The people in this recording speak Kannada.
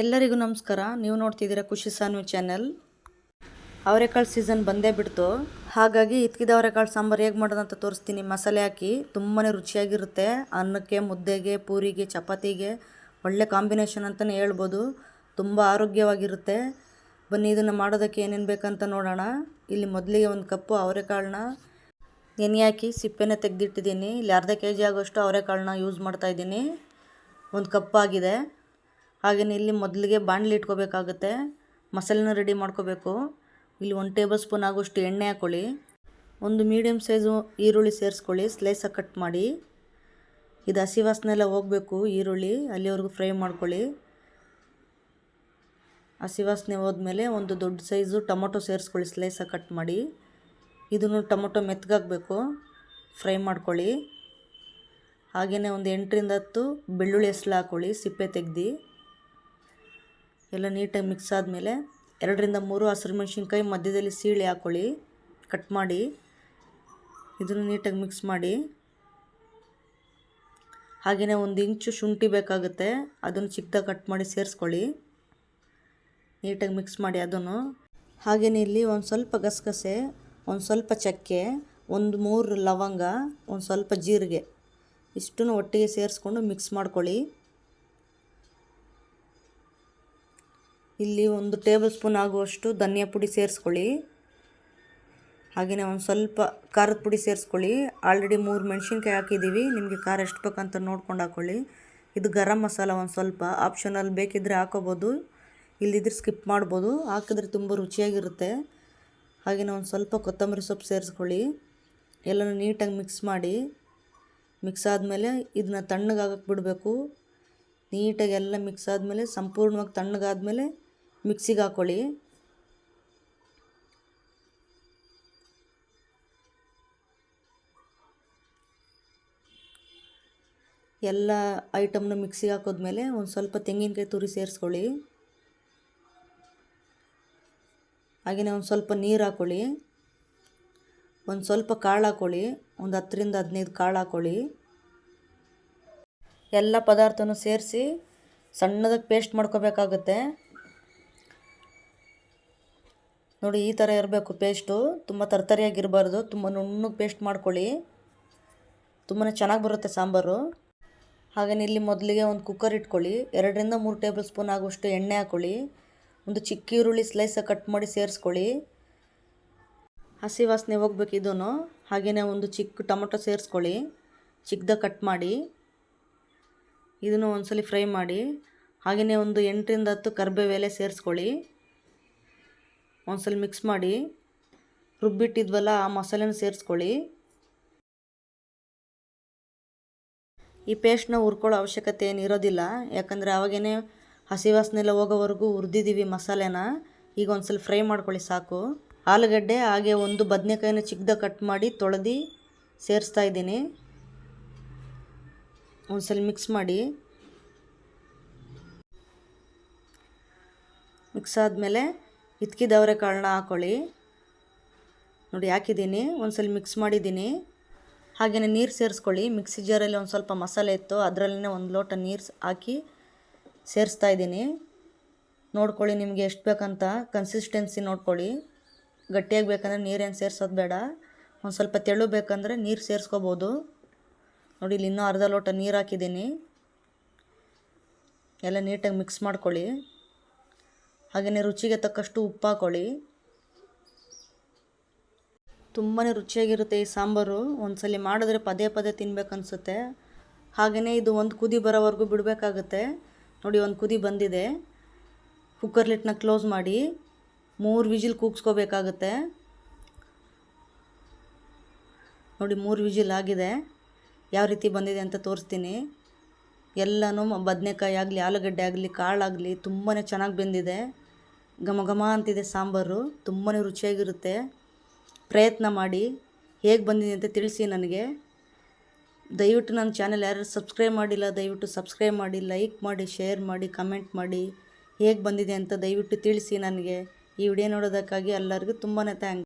ಎಲ್ಲರಿಗೂ ನಮಸ್ಕಾರ. ನೀವು ನೋಡ್ತಿದ್ದೀರಾ ಖುಷಿ ಸಾನು ಚಾನೆಲ್. ಅವರೆಕಾಳು ಸೀಸನ್ ಬಂದೇ ಬಿಡ್ತು. ಹಾಗಾಗಿ ಇತ್ಕಿದ ಅವರೆಕಾಳು ಸಾಂಬಾರು ಹೇಗೆ ಮಾಡೋದಂತ ತೋರಿಸ್ತೀನಿ. ಮಸಾಲೆ ಹಾಕಿ ತುಂಬಾ ರುಚಿಯಾಗಿರುತ್ತೆ. ಅನ್ನಕ್ಕೆ, ಮುದ್ದೆಗೆ, ಪೂರಿಗೆ, ಚಪಾತಿಗೆ ಒಳ್ಳೆ ಕಾಂಬಿನೇಷನ್ ಅಂತಲೇ ಹೇಳ್ಬೋದು. ತುಂಬ ಆರೋಗ್ಯವಾಗಿರುತ್ತೆ. ಬನ್ನಿ, ಇದನ್ನು ಮಾಡೋದಕ್ಕೆ ಏನೇನು ಬೇಕಂತ ನೋಡೋಣ. ಇಲ್ಲಿ ಮೊದಲಿಗೆ ಒಂದು ಕಪ್ಪು ಅವರೆಕಾಳನ್ನ ನೆನೆ ಹಾಕಿ ಸಿಪ್ಪೆನ ತೆಗೆದಿಟ್ಟಿದ್ದೀನಿ. ಇಲ್ಲಿ ಅರ್ಧ ಕೆ ಜಿ ಆಗೋಷ್ಟು ಅವರೆಕಾಳನ್ನ ಯೂಸ್ ಮಾಡ್ತಾಯಿದ್ದೀನಿ ಒಂದು ಕಪ್ಪಾಗಿದೆ ಹಾಗೆಯೇ ಇಲ್ಲಿ ಮೊದಲಿಗೆ ಬಾಣಲಿ ಇಟ್ಕೋಬೇಕಾಗುತ್ತೆ. ಮಸಾಲೆನ ರೆಡಿ ಮಾಡ್ಕೋಬೇಕು. ಇಲ್ಲಿ ಒಂದು ಟೇಬಲ್ ಸ್ಪೂನ್ ಆಗೋಷ್ಟು ಎಣ್ಣೆ ಹಾಕ್ಕೊಳ್ಳಿ ಒಂದು ಮೀಡಿಯಮ್ ಸೈಜು ಈರುಳ್ಳಿ ಸೇರಿಸ್ಕೊಳ್ಳಿ. ಸ್ಲೈಸಾಗಿ ಕಟ್ ಮಾಡಿ. ಇದು ಹಸಿ ವಾಸನೆ ಎಲ್ಲ ಹೋಗಬೇಕು ಈರುಳ್ಳಿ. ಅಲ್ಲಿವರೆಗೂ ಫ್ರೈ ಮಾಡ್ಕೊಳ್ಳಿ. ಹಸಿ ವಾಸನೆ ಹೋದ್ಮೇಲೆ ಒಂದು ದೊಡ್ಡ ಸೈಜು ಟೊಮೊಟೊ ಸೇರಿಸ್ಕೊಳ್ಳಿ. ಸ್ಲೈಸಾಗಿ ಕಟ್ ಮಾಡಿ. ಇದನ್ನು ಟೊಮೊಟೊ ಮೆತ್ತಗಾಗಬೇಕು ಫ್ರೈ ಮಾಡ್ಕೊಳ್ಳಿ. ಹಾಗೆಯೇ ಒಂದು ಎಂಟರಿಂದ ಹತ್ತು ಬೆಳ್ಳುಳ್ಳಿ ಹೆಸ್ಲು ಹಾಕ್ಕೊಳ್ಳಿ ಸಿಪ್ಪೆ ತೆಗ್ದು. ಎಲ್ಲ ನೀಟಾಗಿ ಮಿಕ್ಸ್ ಆದಮೇಲೆ ಎರಡರಿಂದ ಮೂರು ಹಸಿರು ಮೆಣಸಿನ್ಕಾಯಿ ಮಧ್ಯದಲ್ಲಿ ಸೀಳಿ ಹಾಕ್ಕೊಳ್ಳಿ ಕಟ್ ಮಾಡಿ ಇದನ್ನು ನೀಟಾಗಿ ಮಿಕ್ಸ್ ಮಾಡಿ. ಹಾಗೆಯೇ ಒಂದು ಇಂಚು ಶುಂಠಿ ಬೇಕಾಗುತ್ತೆ. ಅದನ್ನು ಚಿಕ್ಕದಾಗಿ ಕಟ್ ಮಾಡಿ ಸೇರಿಸ್ಕೊಳ್ಳಿ. ನೀಟಾಗಿ ಮಿಕ್ಸ್ ಮಾಡಿ ಅದನ್ನು. ಹಾಗೆಯೇ ಇಲ್ಲಿ ಒಂದು ಸ್ವಲ್ಪ ಗಸಗಸೆ, ಒಂದು ಸ್ವಲ್ಪ ಚಕ್ಕೆ, ಒಂದು ಮೂರು ಲವಂಗ, ಒಂದು ಸ್ವಲ್ಪ ಜೀರಿಗೆ ಇಷ್ಟನ್ನು ಒಟ್ಟಿಗೆ ಸೇರಿಸ್ಕೊಂಡು ಮಿಕ್ಸ್ ಮಾಡ್ಕೊಳ್ಳಿ. ಇಲ್ಲಿ ಒಂದು ಟೇಬಲ್ ಸ್ಪೂನ್ ಆಗುವಷ್ಟು ಧನಿಯಾ ಪುಡಿ ಸೇರಿಸ್ಕೊಳ್ಳಿ. ಹಾಗೆಯೇ ಒಂದು ಸ್ವಲ್ಪ ಖಾರದ ಪುಡಿ ಸೇರಿಸ್ಕೊಳ್ಳಿ. ಆಲ್ರೆಡಿ ಮೂರು ಮೆಣಸಿನ್ಕಾಯಿ ಹಾಕಿದ್ದೀವಿ ನಿಮಗೆ ಖಾರ ಎಷ್ಟು ಬೇಕಂತ ನೋಡ್ಕೊಂಡು ಹಾಕ್ಕೊಳ್ಳಿ ಇದು ಗರಂ ಮಸಾಲ ಒಂದು ಸ್ವಲ್ಪ. ಆಪ್ಷನಲ್ ಬೇಕಿದ್ದರೆ ಹಾಕೋಬೋದು. ಇಲ್ಲಿದ್ರೆ ಸ್ಕಿಪ್ ಮಾಡ್ಬೋದು. ಹಾಕಿದ್ರೆ ತುಂಬ ರುಚಿಯಾಗಿರುತ್ತೆ. ಹಾಗೆಯೇ ಒಂದು ಸ್ವಲ್ಪ ಕೊತ್ತಂಬರಿ ಸೊಪ್ಪು ಸೇರಿಸ್ಕೊಳ್ಳಿ. ಎಲ್ಲನೂ ನೀಟಾಗಿ ಮಿಕ್ಸ್ ಮಾಡಿ. ಮಿಕ್ಸ್ ಆದಮೇಲೆ ಇದನ್ನ ತಣ್ಣಗಾಗಕ್ಕೆ ಬಿಡಬೇಕು. ನೀಟಾಗಿ ಎಲ್ಲ ಮಿಕ್ಸ್ ಆದಮೇಲೆ, ಸಂಪೂರ್ಣವಾಗಿ ತಣ್ಣಗಾದಮೇಲೆ ಮಿಕ್ಸಿಗೆ ಹಾಕ್ಕೊಳ್ಳಿ. ಎಲ್ಲ ಐಟಮ್ನ ಮಿಕ್ಸಿಗೆ ಹಾಕೋದ್ಮೇಲೆ ಒಂದು ಸ್ವಲ್ಪ ತೆಂಗಿನಕಾಯಿ ತುರಿ ಸೇರಿಸ್ಕೊಳ್ಳಿ. ಹಾಗೆಯೇ ಒಂದು ಸ್ವಲ್ಪ ನೀರು ಹಾಕ್ಕೊಳ್ಳಿ. ಒಂದು ಸ್ವಲ್ಪ ಕಾಳು ಹಾಕ್ಕೊಳ್ಳಿ. ಒಂದು ಹತ್ತರಿಂದ ಹದಿನೈದು ಕಾಳು ಹಾಕ್ಕೊಳ್ಳಿ. ಎಲ್ಲ ಪದಾರ್ಥನೂ ಸೇರಿಸಿ ಸಣ್ಣದಾಗಿ ಪೇಸ್ಟ್ ಮಾಡ್ಕೋಬೇಕಾಗುತ್ತೆ. ನೋಡಿ, ಈ ಥರ ಇರಬೇಕು ಪೇಸ್ಟು ತುಂಬ ತರ್ತರಿಯಾಗಿರಬಾರ್ದು. ತುಂಬ ನುಣ್ಣಗೆ ಪೇಸ್ಟ್ ಮಾಡ್ಕೊಳ್ಳಿ. ತುಂಬಾ ಚೆನ್ನಾಗಿ ಬರುತ್ತೆ ಸಾಂಬಾರು. ಹಾಗೆಯೇ ಇಲ್ಲಿ ಮೊದಲಿಗೆ ಒಂದು ಕುಕ್ಕರ್ ಇಟ್ಕೊಳ್ಳಿ. ಎರಡರಿಂದ ಮೂರು ಟೇಬಲ್ ಸ್ಪೂನ್ ಆಗುವಷ್ಟು ಎಣ್ಣೆ ಹಾಕ್ಕೊಳ್ಳಿ ಒಂದು ಚಿಕ್ಕ ಈರುಳ್ಳಿ ಸ್ಲೈಸ ಕಟ್ ಮಾಡಿ ಸೇರಿಸ್ಕೊಳ್ಳಿ. ಹಸಿ ವಾಸನೆ ಹೋಗ್ಬೇಕು ಇದೂ ಹಾಗೆಯೇ ಒಂದು ಚಿಕ್ಕ ಟೊಮೊಟೊ ಸೇರಿಸ್ಕೊಳ್ಳಿ. ಚಿಕ್ಕದ ಕಟ್ ಮಾಡಿ. ಇದನ್ನು ಒಂದ್ಸಲಿ ಫ್ರೈ ಮಾಡಿ. ಹಾಗೆಯೇ ಒಂದು ಎಂಟರಿಂದ ಹತ್ತು ಕರ್ಬೇವೆಲೆ ಸೇರಿಸ್ಕೊಳ್ಳಿ. ಒಂದ್ಸಲ ಮಿಕ್ಸ್ ಮಾಡಿ ರುಬ್ಬಿಟ್ಟಿದ್ವಲ್ಲ, ಆ ಮಸಾಲೆನ ಸೇರಿಸ್ಕೊಳ್ಳಿ. ಈ ಪೇಸ್ಟ್ನ ಹುರ್ಕೊಳ್ಳೋ ಅವಶ್ಯಕತೆ ಏನು ಇರೋದಿಲ್ಲ. ಯಾಕಂದರೆ ಅವಾಗೇ ಹಸಿ ವಾಸನೆಲ್ಲ ಹೋಗೋವರೆಗೂ ಹುರಿದಿದ್ದೀವಿ ಮಸಾಲೆನ. ಈಗ ಒಂದ್ಸಲ ಫ್ರೈ ಮಾಡ್ಕೊಳ್ಳಿ ಸಾಕು. ಆಲೂಗಡ್ಡೆ ಹಾಗೆ ಒಂದು ಬದನೆಕಾಯಿನ ಚಿಕ್ಕದ ಕಟ್ ಮಾಡಿ ತೊಳೆದು ಸೇರಿಸ್ತಾ ಇದ್ದೀನಿ. ಒಂದ್ಸಲ ಮಿಕ್ಸ್ ಮಾಡಿ. ಮಿಕ್ಸ್ ಆದಮೇಲೆ ಇತ್ಕಿದವರೆ ಕಾಳನ್ನ ಹಾಕ್ಕೊಳ್ಳಿ ನೋಡಿ, ಹಾಕಿದ್ದೀನಿ. ಒಂದು ಸಲ ಮಿಕ್ಸ್ ಮಾಡಿದ್ದೀನಿ. ಹಾಗೆಯೇ ನೀರು ಸೇರಿಸ್ಕೊಳ್ಳಿ. ಮಿಕ್ಸಿ ಜಾರಲ್ಲಿ ಒಂದು ಸ್ವಲ್ಪ ಮಸಾಲೆ ಇತ್ತು. ಅದರಲ್ಲೇ ಒಂದು ಲೋಟ ನೀರು ಹಾಕಿ ಸೇರಿಸ್ತಾ ಇದ್ದೀನಿ. ನೋಡ್ಕೊಳ್ಳಿ ನಿಮಗೆ ಎಷ್ಟು ಬೇಕಂತ. ಕನ್ಸಿಸ್ಟೆನ್ಸಿ ನೋಡ್ಕೊಳ್ಳಿ. ಗಟ್ಟಿಯಾಗಿ ಬೇಕಂದರೆ ನೀರೇನು ಸೇರಿಸೋದು ಬೇಡ. ಒಂದು ಸ್ವಲ್ಪ ತೆಳು ಬೇಕಂದರೆ ನೀರು ಸೇರಿಸ್ಕೋಬೋದು. ನೋಡಿ ಇಲ್ಲಿ ಇನ್ನೂ ಅರ್ಧ ಲೋಟ ನೀರು ಹಾಕಿದ್ದೀನಿ. ಎಲ್ಲ ನೀಟಾಗಿ ಮಿಕ್ಸ್ ಮಾಡ್ಕೊಳ್ಳಿ. ಹಾಗೆಯೇ ರುಚಿಗೆ ತಕ್ಕಷ್ಟು ಉಪ್ಪು ಹಾಕೊಳ್ಳಿ ತುಂಬಾ ರುಚಿಯಾಗಿರುತ್ತೆ ಈ ಸಾಂಬಾರು. ಒಂದ್ಸಲಿ ಮಾಡಿದ್ರೆ ಪದೇ ಪದೇ ತಿನ್ಬೇಕನ್ಸುತ್ತೆ. ಹಾಗೆಯೇ ಇದು ಒಂದು ಕುದಿ ಬರೋವರೆಗೂ ಬಿಡಬೇಕಾಗುತ್ತೆ. ನೋಡಿ, ಒಂದು ಕುದಿ ಬಂದಿದೆ. ಕುಕ್ಕರ್ ಲಿಟ್ನ ಕ್ಲೋಸ್ ಮಾಡಿ ಮೂರು ವಿಜಿಲ್ ಕೂಗ್ಸ್ಕೋಬೇಕಾಗುತ್ತೆ. ನೋಡಿ, ಮೂರು ವಿಜಿಲ್ ಆಗಿದೆ. ಯಾವ ರೀತಿ ಬಂದಿದೆ ಅಂತ ತೋರಿಸ್ತೀನಿ. ಎಲ್ಲನೂ ಬದನೆಕಾಯಿ ಆಗಲಿ, ಆಲೂಗಡ್ಡೆ ಆಗಲಿ, ಕಾಳಾಗಲಿ ತುಂಬಾ ಚೆನ್ನಾಗಿ ಬೆಂದಿದೆ. ಘಮ ಘಮ ಅಂತಿದೆ ಸಾಂಬಾರು. ತುಂಬಾ ರುಚಿಯಾಗಿರುತ್ತೆ. ಪ್ರಯತ್ನ ಮಾಡಿ. ಹೇಗೆ ಬಂದಿದೆ ಅಂತ ತಿಳಿಸಿ ನನಗೆ. ದಯವಿಟ್ಟು ನನ್ನ ಚಾನೆಲ್ ಯಾರು ಸಬ್ಸ್ಕ್ರೈಬ್ ಮಾಡಿಲ್ಲ, ದಯವಿಟ್ಟು ಸಬ್ಸ್ಕ್ರೈಬ್ ಮಾಡಿ, ಲೈಕ್ ಮಾಡಿ, ಶೇರ್ ಮಾಡಿ, ಕಮೆಂಟ್ ಮಾಡಿ. ಹೇಗೆ ಬಂದಿದೆ ಅಂತ ದಯವಿಟ್ಟು ತಿಳಿಸಿ ನನಗೆ. ಈ ವಿಡಿಯೋ ನೋಡೋದಕ್ಕಾಗಿ ಎಲ್ಲರಿಗೂ ತುಂಬಾ ಥ್ಯಾಂಕ್ಸ್